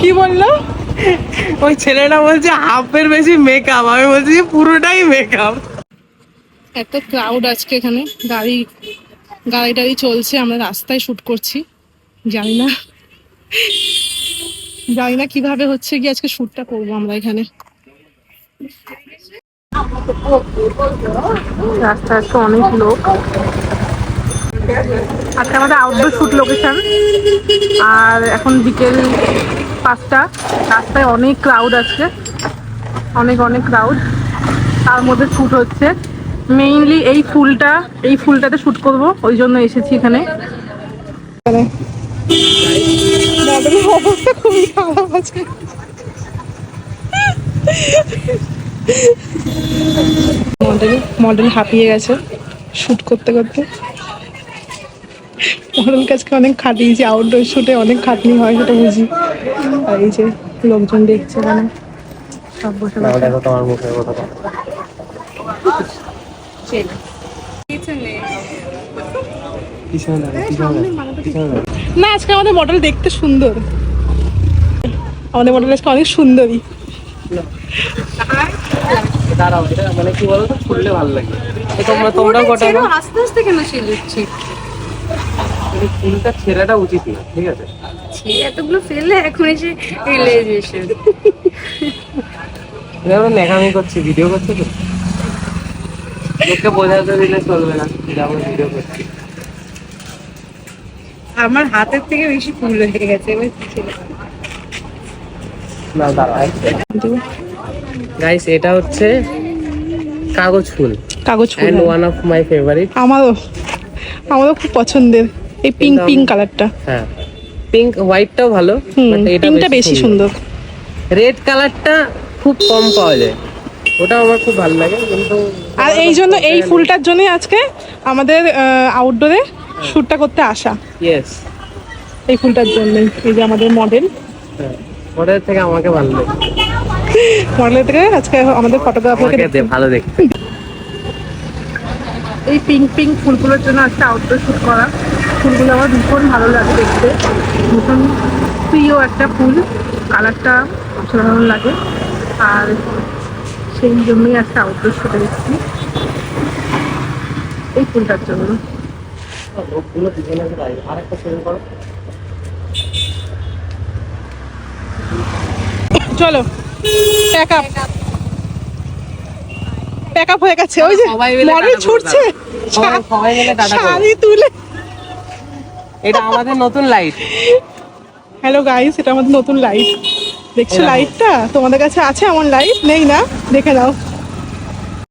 কি বলল? ওই ছেলেটা বলছে হাফের বেশি মেকআপ আমি বলছি যে পুরোটাই মেকআপ এত ক্রাউড আজকে এখানে। গাড়ি গাড়ি টাড়ি চলছে। আমরা রাস্তায় শুট করছি। জানি না। জানি না কীভাবে হচ্ছে কি আজকে শুটটা করব আমরা এখানে। রাস্তায় আজকে অনেক লোক। আজকে আমাদের আউটডোর শুট লোকেশন আর এখন বিকেল পাঁচটা। রাস্তায় অনেক ক্রাউড আছে। অনেক অনেক ক্রাউড তার মধ্যে শ্যুট হচ্ছে। মেইনলি এই ফুলটা, এই ফুলটাতে শ্যুট করব। ওই জন্য এসেছি এখানে। অবস্থা খুবই খারাপ আছে মডেল মডেল হাঁপিয়ে গেছে। শ্যুট করতে করতে। মডেল কাজকে অনেক খাটিয়েছি আউটডোর শুটে অনেক খাটনি হয় সেটা বুঝি। আর এই যে লোকজন দেখছে মানে সব বসে তোমার না আজকে আমাদের মডেল দেখতে সুন্দর। আমাদের মডেল আজকে অনেক সুন্দরী। দাঁড়াও এটা মানে কি বলো তো ফুললে ভালো লাগে। তোমরা তোমরাও কটা আস্তে আস্তে কেন সিলুচ্ছি কিন্তু ফুলটা ছেড়াটা উচিত না ঠিক আছে? এতগুলো ফেললে এখন এসে রিয়েলাইজেশন এটা আমরা নেকামি করছি ভিডিও করছি তো? লোককে বোঝাতে দিলে চলবে না যে আমরা ভিডিও করছি আমার হাতের থেকে বেশি ফুল হয়ে গেছে এবার না গাইস এটা হচ্ছে কাগজ ফুল। কাগজ ফুল। ওয়ান অফ মাই ফেভারিট আমারও আমারও খুব পছন্দের। এই পিঙ্ক পিঙ্ক কালারটা হ্যাঁ। পিঙ্ক হোয়াইটটাও ভালো হুম এটা পিঙ্কটা বেশি সুন্দর। রেড কালারটা খুব কম পাওয়া যায়। ওটা আমার খুব ভালো লাগে কিন্তু আর এই জন্য এই ফুলটার জন্যই আজকে আমাদের আউটডোরে শ্যুটটা করতে আসা। ইয়েস এই ফুলটার জন্যই এই যে আমাদের মডেল ওটার থেকে আমাকে ভালো লাগে। মডেলের থেকে আজকে আমাদের ফটোগ্রাফারকে ভালো দেখতে। এই পিঙ্ক পিঙ্ক ফুলগুলোর জন্য আজকে আউটডোর শ্যুট করা। ফুলগুলো আমার ভীষণ ভালো লাগে দেখতে। ভীষণ প্রিয় একটা ফুল কালারটা অসাধারণ লাগে। আর সেই জন্যই একটা আউটডোর শ্যুটে এসেছি এই ফুলটার জন্য। চলো প্যাক আপ প্যাক আপ হয়ে গেছে ওই যে মডেল ছুটছে। শাড়ি তুলে এটা আমাদের নতুন লাইট হ্যালো গাইস এটা আমাদের নতুন লাইট দেখছ লাইটটা তোমাদের কাছে আছে এমন লাইট নেই না? দেখে নাও।